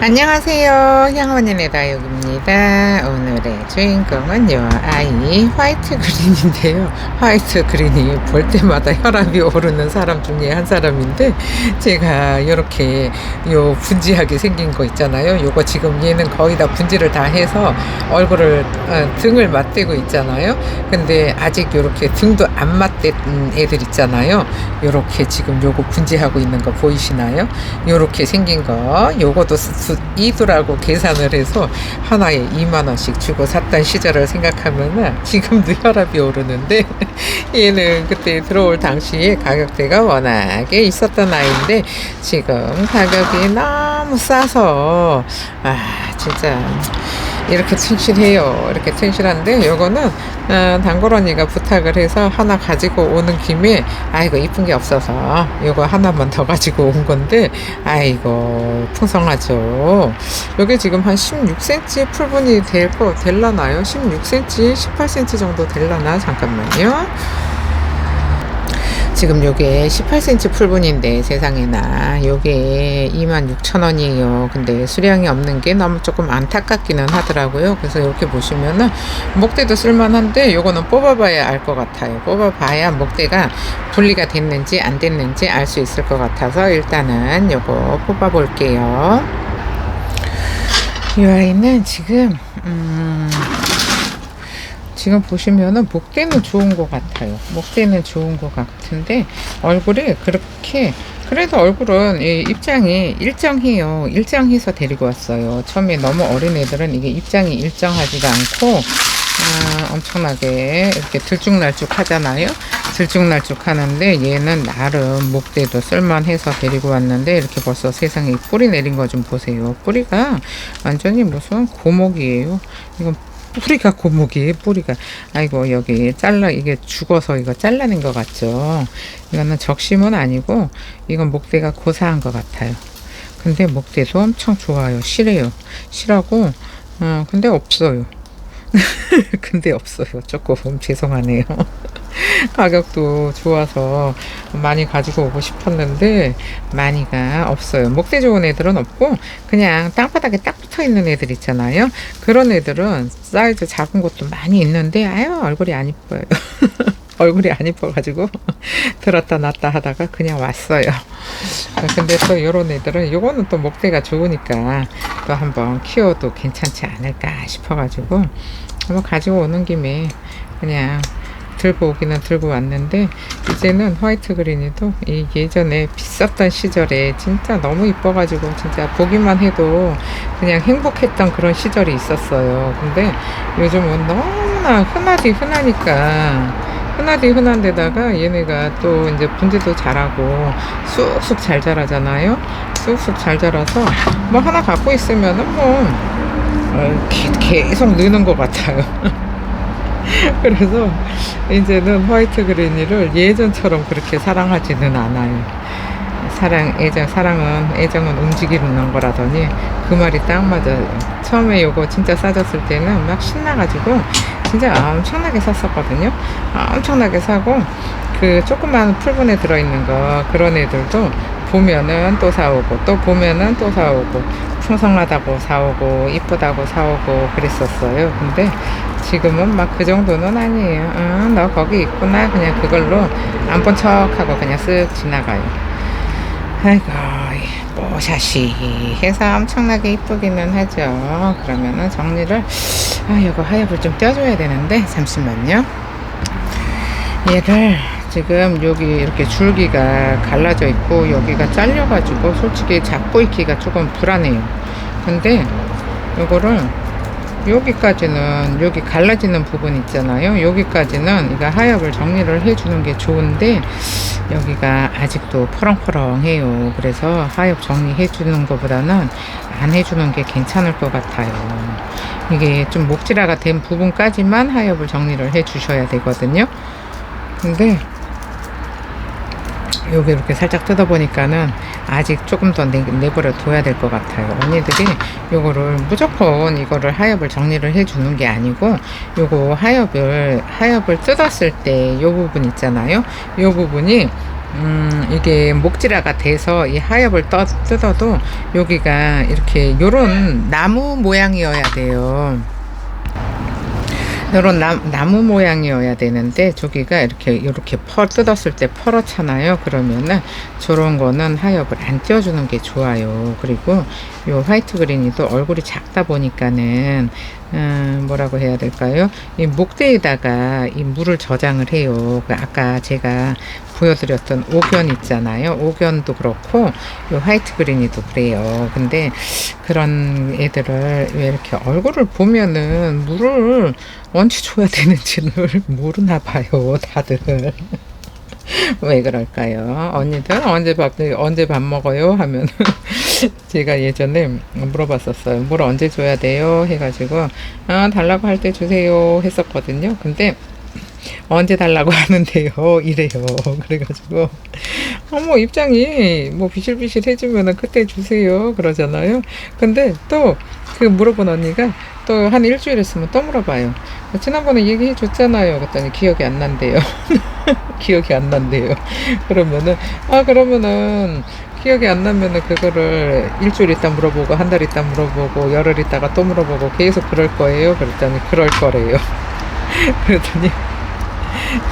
안녕하세요. 향원인의 다육입니다. 오늘의 주인공은 요 아이 화이트 그린인데요. 화이트 그린이 볼 때마다 혈압이 오르는 사람 중에 한 사람인데 제가 이렇게 요 분지하게 생긴 거 있잖아요. 요거 지금 얘는 거의 다 분지를 다 해서 얼굴을 어, 등을 맞대고 있잖아요. 근데 아직 요렇게 등도 안 맞댄 애들 있잖아요. 요렇게 지금 요거 분지하고 있는 거 보이시나요? 요렇게 생긴 거 요거도 수, 이두라고 계산을 해서 하나에 2만 원씩 주고 샀던 시절을 생각하면은 지금도 혈압이 오르는데 얘는 그때 들어올 당시에 가격대가 워낙에 있었던 아이인데 지금 가격이 너무 싸서 아 진짜 이렇게 튼실해요. 이렇게 튼실한데 요거는 어, 단골 언니가 부탁을 해서 하나 가지고 오는 김에 아이고 이쁜 게 없어서 요거 하나만 더 가지고 온 건데 아이고 풍성하죠. 요게 지금 한 16cm 풀분이 될거 될라나요? 16cm, 18cm 정도 될라나 잠깐만요. 지금 요게 18cm 풀분인데 세상에나 요게 26,000원이에요. 근데 수량이 없는 게 너무 조금 안타깝기는 하더라고요. 그래서 이렇게 보시면은 목대도 쓸만한데 요거는 뽑아봐야 알 것 같아요. 뽑아봐야 목대가 분리가 됐는지 안 됐는지 알 수 있을 것 같아서 일단은 요거 뽑아볼게요. 이 아이는 지금 음 지금 보시면은 목대는 좋은 것 같아요. 목대는 좋은 것 같은데 얼굴이 그렇게 그래도 얼굴은 이 입장이 일정해요. 일정해서 데리고 왔어요. 처음에 너무 어린 애들은 이게 입장이 일정하지가 않고 아, 엄청나게 이렇게 들쭉날쭉 하잖아요. 들쭉날쭉 하는데 얘는 나름 목대도 쓸만해서 데리고 왔는데 이렇게 벌써 세상에 뿌리 내린 거 좀 보세요. 뿌리가 완전히 무슨 고목이에요. 이건 뿌리가 고목이에요 뿌리가. 아이고 여기 잘라 이게 죽어서 이거 잘라낸 것 같죠? 이거는 적심은 아니고 이건 목대가 고사한 것 같아요. 근데 목대도 엄청 좋아요. 실해요. 실하고 어 근데 없어요. 근데 없어요. 조금 죄송하네요 가격도 좋아서 많이 가지고 오고 싶었는데 많이가 없어요. 목대 좋은 애들은 없고 그냥 땅바닥에 딱 붙어 있는 애들 있잖아요. 그런 애들은 사이즈 작은 것도 많이 있는데 아유 얼굴이 안 이뻐요. 얼굴이 안 이뻐가지고 들었다 놨다 하다가 그냥 왔어요. 근데 또 이런 애들은 요거는 또 목대가 좋으니까 또 한번 키워도 괜찮지 않을까 싶어가지고 한번 가지고 오는 김에 그냥 들고 오기는 들고 왔는데 이제는 화이트 그린이도 이 예전에 비쌌던 시절에 진짜 너무 이뻐가지고 진짜 보기만 해도 그냥 행복했던 그런 시절이 있었어요. 근데 요즘은 너무나 흔하디 흔하니까 흔하디 흔한 데다가 얘네가 또 이제 분재도 잘하고 쑥쑥 잘 자라잖아요. 쑥쑥 잘 자라서 뭐 하나 갖고 있으면은 뭐 어, 계속 느는 것 같아요. 그래서 이제는 화이트 그린이를 예전처럼 그렇게 사랑하지는 않아요. 사랑, 애정, 사랑은, 애정은 움직이는 거라더니 그 말이 딱 맞아요. 처음에 요거 진짜 싸졌을 때는 막 신나가지고 진짜 엄청나게 샀었거든요. 엄청나게 사고 그 조그만 풀분에 들어있는 거 그런 애들도 보면은 또 사오고 또 보면은 또 사오고 풍성하다고 사오고 이쁘다고 사오고 그랬었어요. 근데 지금은 막 그 정도는 아니에요. 응, 너 거기 있구나. 그냥 그걸로 안 본 척하고 그냥 쓱 지나가요. 아이고, 뽀샤시 해서 엄청나게 이쁘기는 하죠. 그러면은 정리를, 아, 이거 하엽을 좀 떼어줘야 되는데, 잠시만요. 얘를 지금 여기 이렇게 줄기가 갈라져 있고 여기가 잘려가지고 솔직히 잡고 있기가 조금 불안해요. 근데 요거를 여기까지는 여기 갈라지는 부분 있잖아요. 여기까지는 이거 하엽을 정리를 해주는 게 좋은데 여기가 아직도 퍼렁퍼렁해요. 그래서 하엽 정리해 주는 것보다는 안 해주는 게 괜찮을 것 같아요. 이게 좀 목질화가 된 부분까지만 하엽을 정리를 해 주셔야 되거든요. 근데 여기 이렇게 살짝 뜯어보니까는 아직 조금 더 내, 내버려 둬야 될 것 같아요. 언니들이 요거를 무조건 이거를 하엽을 정리를 해주는 게 아니고 요거 하엽을 하엽을 뜯었을 때 요 부분 있잖아요. 요 부분이 음, 이게 목질화가 돼서 이 하엽을 떠, 뜯어도 여기가 이렇게 요런 나무 모양이어야 돼요. 나, 나무 모양이어야 되는데 저기가 이렇게 이렇게 펄 뜯었을 때 펄었잖아요. 그러면은 저런 거는 하엽을 안 띄워주는 게 좋아요. 그리고 요 화이트 그린이도 얼굴이 작다 보니까는 음, 뭐라고 해야 될까요? 이 목대에다가 이 물을 저장을 해요. 그 아까 제가 보여드렸던 오견 있잖아요. 오견도 그렇고 요 화이트 그린이도 그래요. 근데 그런 애들을 왜 이렇게 얼굴을 보면은 물을 언제 줘야 되는지를 모르나 봐요. 다들. 왜 그럴까요? 언니들 언제 밥 언제 밥 먹어요? 하면 제가 예전에 물어봤었어요. 물 언제 줘야 돼요? 해가지고 아 달라고 할 때 주세요 했었거든요. 근데 언제 달라고 하는데요 이래요. 그래가지고 어머 입장이 뭐 비실비실 해지면은 그때 주세요 그러잖아요. 근데 또 그 물어본 언니가 또 한 일주일 했으면 또 물어봐요. 지난번에 얘기해 줬잖아요. 그랬더니 기억이 안 난대요. 기억이 안 난대요. 그러면은 아 그러면은 기억이 안 나면은 그거를 일주일 있다 물어보고 한 달 있다 물어보고 열흘 있다가 또 물어보고 계속 그럴 거예요. 그랬더니 그럴 거래요. 그랬더니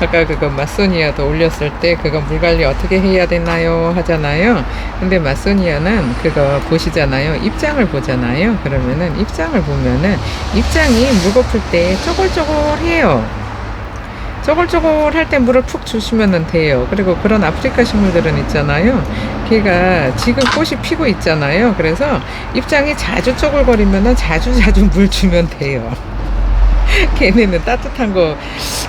아까 그거 마소니아도 올렸을 때 그거 물 관리 어떻게 해야 되나요 하잖아요. 근데 마소니아는 그거 보시잖아요. 입장을 보잖아요. 그러면은 입장을 보면은 입장이 물거풀 때 쪼글쪼글해요. 쪼글쪼글 할 때 물을 푹 주시면 돼요. 그리고 그런 아프리카 식물들은 있잖아요. 걔가 지금 꽃이 피고 있잖아요. 그래서 입장이 자주 쪼글거리면 자주 자주 물 주면 돼요. 걔네는 따뜻한 거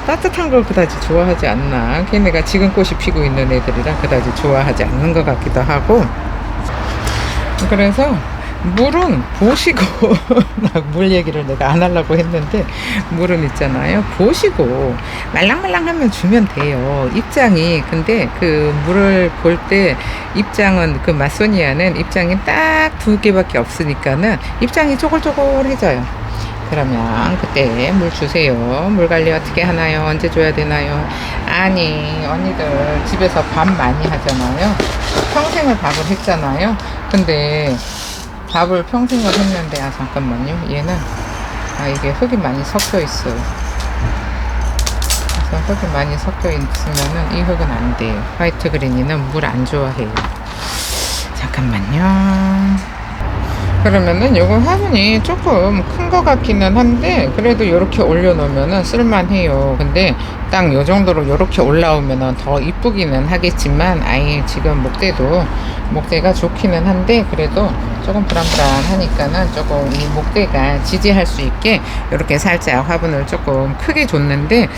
따뜻한 걸 그다지 좋아하지 않나 걔네가 지금 꽃이 피고 있는 애들이라 그다지 좋아하지 않는 것 같기도 하고 그래서 물은 보시고 물 얘기를 내가 안 하려고 했는데 물은 있잖아요 보시고 말랑말랑하면 주면 돼요 입장이 근데 그 물을 볼 때 입장은 그 마소니아는 입장이 딱 두 개밖에 없으니까는 입장이 쪼글쪼글해져요 그러면 그때 물 주세요. 물 관리 어떻게 하나요? 언제 줘야 되나요? 아니, 언니들 집에서 밥 많이 하잖아요. 평생을 밥을 했잖아요. 근데 밥을 평생을 했는데, 아, 잠깐만요. 얘는, 아, 이게 흙이 많이 섞여 있어요. 그래서 흙이 많이 섞여 있으면은 이 흙은 안 돼요. 화이트 그린이는 물 안 좋아해요. 잠깐만요. 그러면은 요거 화분이 조금 큰 것 같기는 한데 그래도 이렇게 올려놓으면은 쓸만해요. 근데 딱 요 정도로 이렇게 올라오면은 더 이쁘기는 하겠지만 아예 지금 목대도 목대가 좋기는 한데 그래도 조금 불안불안하니까는 조금 이 목대가 지지할 수 있게 이렇게 살짝 화분을 조금 크게 줬는데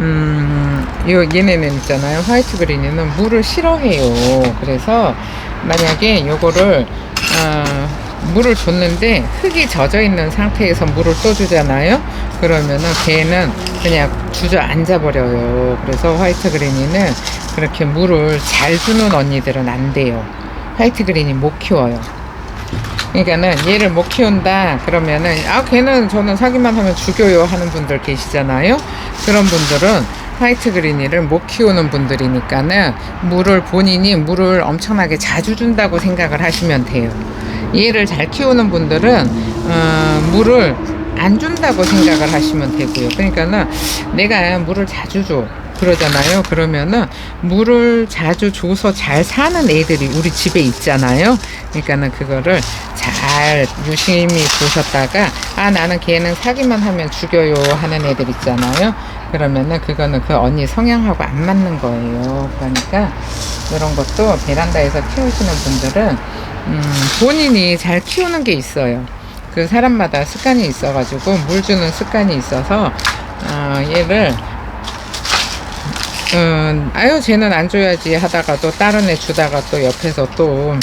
음요 얘네는 있잖아요. 화이트 그린에는 물을 싫어해요. 그래서 만약에 요거를 어 물을 줬는데 흙이 젖어 있는 상태에서 물을 또 주잖아요. 그러면은 걔는 그냥 주저앉아 버려요. 그래서 화이트 그린이는 그렇게 물을 잘 주는 언니들은 안 돼요. 화이트 그린이 못 키워요. 그러니까는 얘를 못 키운다 그러면은 아 걔는 저는 사기만 하면 죽여요 하는 분들 계시잖아요. 그런 분들은 화이트 그린이를 못 키우는 분들이니까는 물을 본인이 물을 엄청나게 자주 준다고 생각을 하시면 돼요. 얘를 잘 키우는 분들은 어, 물을 안 준다고 생각을 하시면 되고요. 그러니까는 내가 물을 자주 줘. 그러잖아요. 그러면은 물을 자주 줘서 잘 사는 애들이 우리 집에 있잖아요. 그러니까는 그거를 잘 유심히 보셨다가 아 나는 걔는 사기만 하면 죽여요 하는 애들 있잖아요. 그러면은 그거는 그 언니 성향하고 안 맞는 거예요. 그러니까 이런 것도 베란다에서 키우시는 분들은 음, 본인이 잘 키우는 게 있어요. 그 사람마다 습관이 있어가지고 물 주는 습관이 있어서 어, 얘를 음, 아유 쟤는 안 줘야지 하다가 또 다른 애 주다가 또 옆에서 또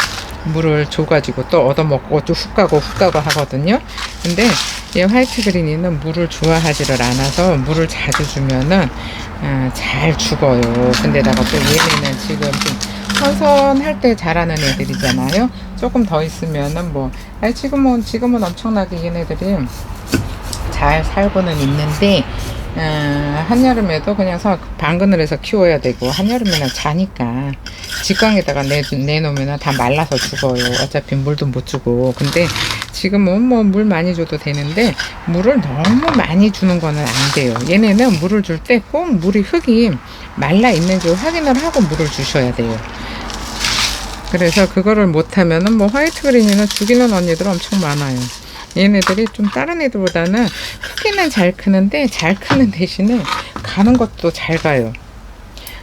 물을 줘가지고 또 얻어먹고 또 훅 가고 훅 가고 하거든요. 근데 얘 화이트 그린이는 물을 좋아하지를 않아서 물을 자주 주면은 어, 잘 죽어요. 근데다가 또 얘네는 지금 좀 선선할 때 자라는 애들이잖아요. 조금 더 있으면은 뭐, 아니 지금은 지금은 엄청나게 얘네들이 잘 살고는 있는데 어, 한여름에도 그냥 서 방근을 해서 키워야 되고 한여름에는 자니까 직광에다가 내, 내놓으면 다 말라서 죽어요. 어차피 물도 못 주고. 근데 지금은 뭐 물 많이 줘도 되는데 물을 너무 많이 주는 거는 안 돼요. 얘네는 물을 줄 때 꼭 물이 흙이 말라 있는지 확인을 하고 물을 주셔야 돼요. 그래서 그거를 못하면은 뭐 화이트 그린이는 죽이는 언니들 엄청 많아요. 얘네들이 좀 다른 애들보다는 크기는 잘 크는데 잘 크는 대신에 가는 것도 잘 가요.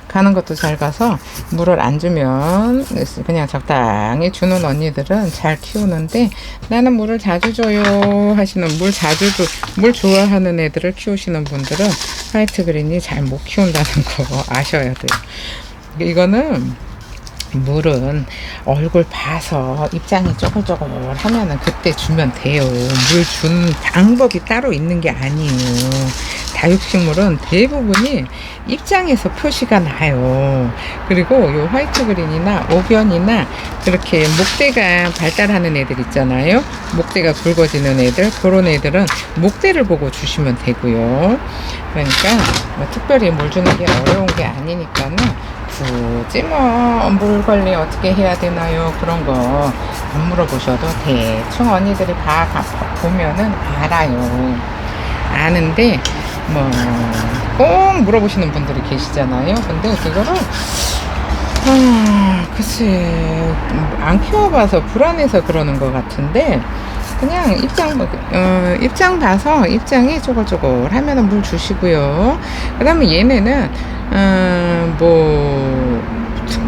가는 것도 잘 가서 물을 안 주면 그냥 적당히 주는 언니들은 잘 키우는데 나는 물을 자주 줘요 하시는 물 자주 줘, 물 좋아하는 애들을 키우시는 분들은 화이트 그린이 잘 못 키운다는 거 아셔야 돼요. 이거는 물은 얼굴 봐서 입장이 쪼글쪼글 하면은 그때 주면 돼요. 물준 방법이 따로 있는 게 아니에요. 다육식물은 대부분이 입장에서 표시가 나요. 그리고 요 화이트 그린이나 오변이나 그렇게 목대가 발달하는 애들 있잖아요. 목대가 굵어지는 애들, 그런 애들은 목대를 보고 주시면 되고요. 그러니까 뭐 특별히 물 주는 게 어려운 게 아니니까는 굳이 뭐 물 관리 어떻게 해야 되나요? 그런 거 안 물어보셔도 대충 언니들이 다 가- 보면은 알아요. 아는데 뭐 꼭 물어보시는 분들이 계시잖아요. 근데 그거를 아 글쎄 음, 안 키워봐서 불안해서 그러는 것 같은데 그냥 입장 어, 입장 봐서 입장이 쪼글쪼글 하면은 물 주시고요. 그다음에 얘네는 어, 뭐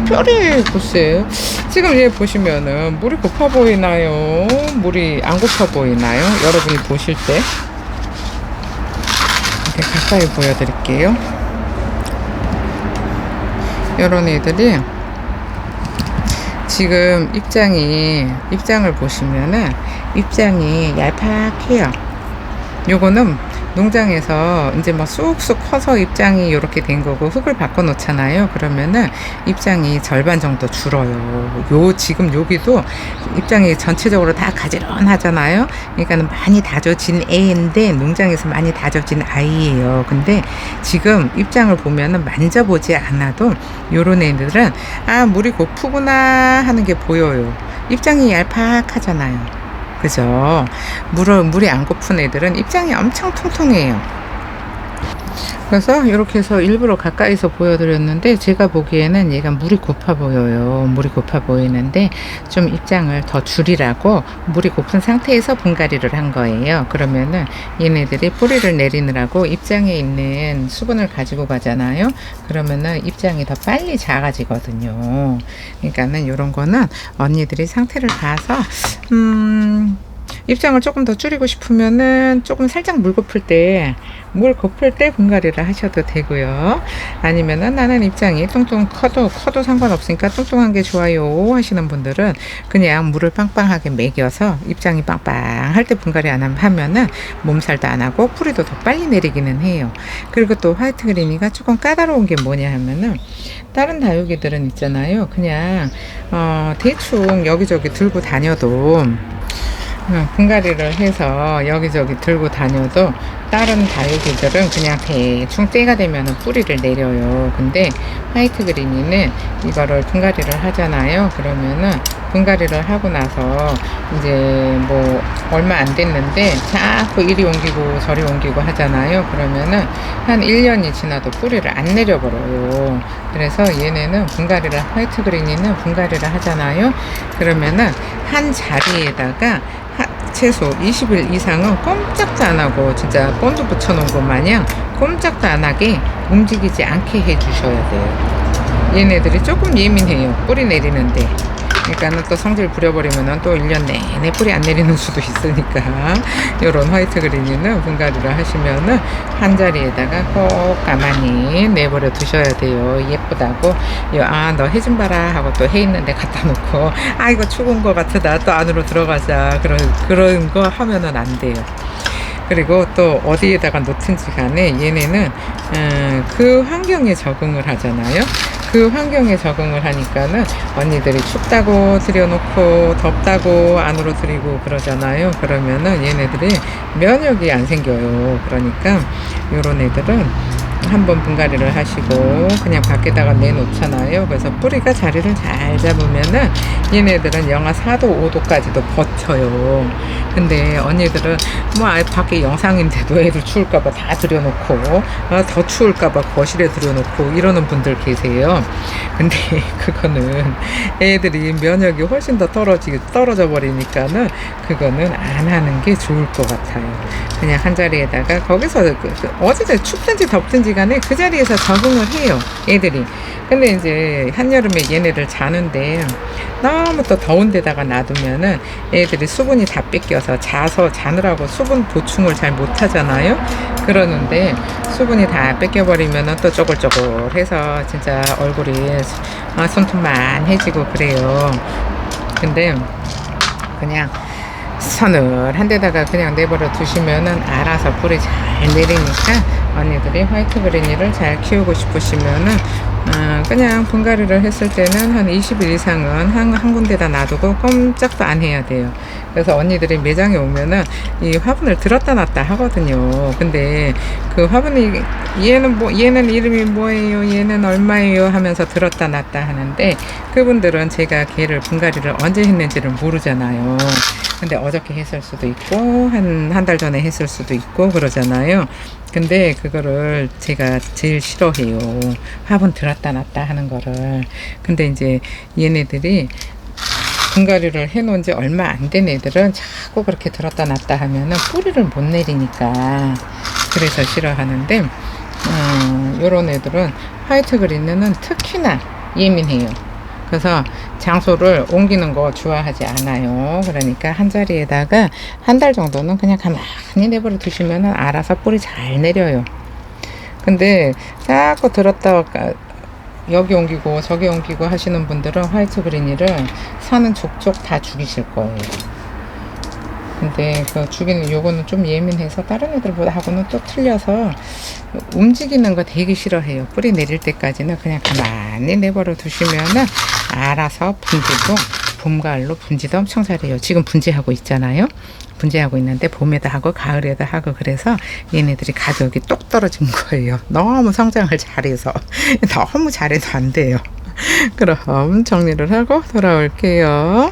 특별히 글쎄 지금 얘 보시면은 물이 고파 보이나요? 물이 안 고파 보이나요? 여러분이 보실 때 이렇게 가까이 보여드릴게요. 이런 애들이 지금 입장이 입장을 보시면은 입장이 얄팍해요. 요거는 농장에서 이제 막 쑥쑥 커서 입장이 이렇게 된 거고 흙을 바꿔 놓잖아요. 그러면은 입장이 절반 정도 줄어요. 요 지금 여기도 입장이 전체적으로 다 가지런하잖아요. 그러니까는 많이 다져진 애인데 농장에서 많이 다져진 아이예요. 근데 지금 입장을 보면은 만져보지 않아도 요런 애들은 아 물이 고프구나 하는 게 보여요. 입장이 얄팍하잖아요. 그죠? 물을, 물이 안 고픈 애들은 입장이 엄청 통통해요. 그래서 이렇게 해서 일부러 가까이서 보여드렸는데 제가 보기에는 얘가 물이 고파 보여요. 물이 고파 보이는데 좀 입장을 더 줄이라고 물이 고픈 상태에서 분갈이를 한 거예요. 그러면은 얘네들이 뿌리를 내리느라고 입장에 있는 수분을 가지고 가잖아요. 그러면은 입장이 더 빨리 작아지거든요. 그러니까는 이런 거는 언니들이 상태를 봐서 음 입장을 조금 더 줄이고 싶으면은 조금 살짝 물 고플 때, 물 고플 때 분갈이를 하셔도 되고요. 아니면은 나는 입장이 뚱뚱 커도, 커도 상관없으니까 뚱뚱한 게 좋아요 하시는 분들은 그냥 물을 빵빵하게 먹여서 입장이 빵빵할 때 분갈이 안 하면은 몸살도 안 하고 뿌리도 더 빨리 내리기는 해요. 그리고 또 화이트 그린이가 조금 까다로운 게 뭐냐 하면은 다른 다육이들은 있잖아요. 그냥, 어, 대충 여기저기 들고 다녀도 어, 분갈이를 해서 여기저기 들고 다녀도 다른 다육이들은 그냥 대충 때가 되면 뿌리를 내려요. 근데 화이트 그린이는 이거를 분갈이를 하잖아요. 그러면은 분갈이를 하고 나서 이제 뭐 얼마 안 됐는데 자꾸 이리 옮기고 저리 옮기고 하잖아요. 그러면은 한 1년이 지나도 뿌리를 안 내려버려요. 그래서 얘네는 분갈이를 화이트 그린이는 분갈이를 하잖아요. 그러면은 한 자리에다가 하- 최소 20일 이상은 꼼짝도 안 하고 진짜 본드 붙여놓은 것 마냥 꼼짝도 안 하게 움직이지 않게 해주셔야 돼요. 얘네들이 조금 예민해요. 뿌리 내리는데. 그러니까는 또 성질 부려버리면은 또 1년 내내 뿌리 안 내리는 수도 있으니까 요런 화이트 그린이는 분갈이를 하시면은 한 자리에다가 꼭 가만히 내버려 두셔야 돼요. 예쁘다고. 아 너 해 좀 봐라 하고 또 해 있는데 갖다 놓고 아 이거 죽은 거 같으다. 또 안으로 들어가자. 그런 그런 거 하면은 안 돼요. 그리고 또 어디에다가 놓든지 간에 얘네는 음, 그 환경에 적응을 하잖아요. 그 환경에 적응을 하니까는 언니들이 춥다고 들여놓고 덥다고 안으로 들이고 그러잖아요. 그러면은 얘네들이 면역이 안 생겨요. 그러니까 요런 애들은 한번 분갈이를 하시고 그냥 밖에다가 내놓잖아요. 그래서 뿌리가 자리를 잘 잡으면은 얘네들은 영하 4도, 5도까지도 버텨요. 근데 언니들은 뭐 아예 밖에 영상인데도 애들 추울까봐 다 들여놓고 아, 더 추울까봐 거실에 들여놓고 이러는 분들 계세요. 근데 그거는 애들이 면역이 훨씬 더 떨어지, 떨어져 버리니까는 그거는 안 하는 게 좋을 것 같아요. 그냥 한 자리에다가 거기서 그, 그 어쨌든 춥든지 덥든지 간에 그 자리에서 적응을 해요. 애들이. 근데 이제 한여름에 얘네들 자는데 너무 또 더운 데다가 놔두면은 애들이 수분이 다 뺏겨서 자서 자느라고 수분 보충을 잘 못하잖아요. 그러는데 수분이 다 뺏겨버리면은 또 쪼글쪼글해서 진짜 얼굴이 아, 손톱만해지고 그래요. 근데 그냥 서늘한 데다가 그냥 내버려 두시면은 알아서 뿌리 잘 내리니까 언니들이 화이트 그린이를 잘 키우고 싶으시면은 어, 그냥 분갈이를 했을 때는 한 20일 이상은 한, 한 군데다 놔두고 꼼짝도 안 해야 돼요. 그래서 언니들이 매장에 오면은 이 화분을 들었다 놨다 하거든요. 근데 그 화분이 얘는 뭐 얘는 이름이 뭐예요? 얘는 얼마예요? 하면서 들었다 놨다 하는데 그분들은 제가 걔를 분갈이를 언제 했는지를 모르잖아요. 근데 어저께 했을 수도 있고 한 한 달 전에 했을 수도 있고 그러잖아요. 근데 그거를 제가 제일 싫어해요. 화분 들었다 놨다 하는 거를. 근데 이제 얘네들이 분갈이를 해놓은 지 얼마 안 된 애들은 자꾸 그렇게 들었다 놨다 하면은 뿌리를 못 내리니까 그래서 싫어하는데 음, 요런 애들은 화이트 그린은 특히나 예민해요. 그래서 장소를 옮기는 거 좋아하지 않아요. 그러니까 한 자리에다가 한 달 정도는 그냥 가만히 내버려 두시면 알아서 뿌리 잘 내려요. 근데 자꾸 들었다 여기 옮기고 저기 옮기고 하시는 분들은 화이트 그린이를 사는 족족 다 죽이실 거예요. 근데 그 죽이는 요거는 좀 예민해서 다른 애들보다 하고는 또 틀려서 움직이는 거 되게 싫어해요. 뿌리 내릴 때까지는 그냥 가만히 내버려 두시면은 알아서 분지도 봄, 가을로 분지도 엄청 잘해요. 지금 분지하고 있잖아요. 분지하고 있는데 봄에도 하고 가을에도 하고 그래서 얘네들이 가격이 똑 떨어진 거예요. 너무 성장을 잘해서 너무 잘해도 안 돼요. 그럼 정리를 하고 돌아올게요.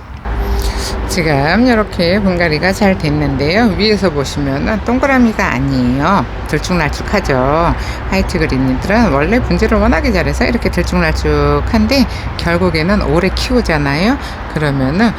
지금 이렇게 분갈이가 잘 됐는데요. 위에서 보시면 동그라미가 아니에요. 들쭉날쭉하죠. 화이트 그린이들은 원래 분질을 워낙에 잘해서 이렇게 들쭉날쭉한데 결국에는 오래 키우잖아요. 그러면은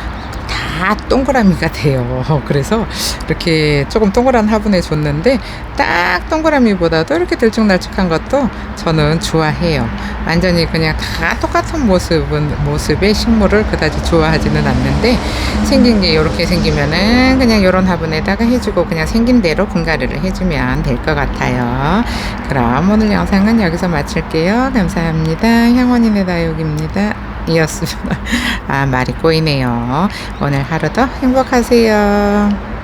다 동그라미가 돼요. 그래서 이렇게 조금 동그란 화분에 줬는데 딱 동그라미보다도 이렇게 들쭉날쭉한 것도 저는 좋아해요. 완전히 그냥 다 똑같은 모습은 모습의 식물을 그다지 좋아하지는 않는데 생긴 게 이렇게 생기면은 그냥 이런 화분에다가 해주고 그냥 생긴 대로 분갈이를 해주면 될 것 같아요. 그럼 오늘 영상은 여기서 마칠게요. 감사합니다. 향원이네 다육입니다. 이었습니다. 아, 말이 꼬이네요. 오늘 하루도 행복하세요.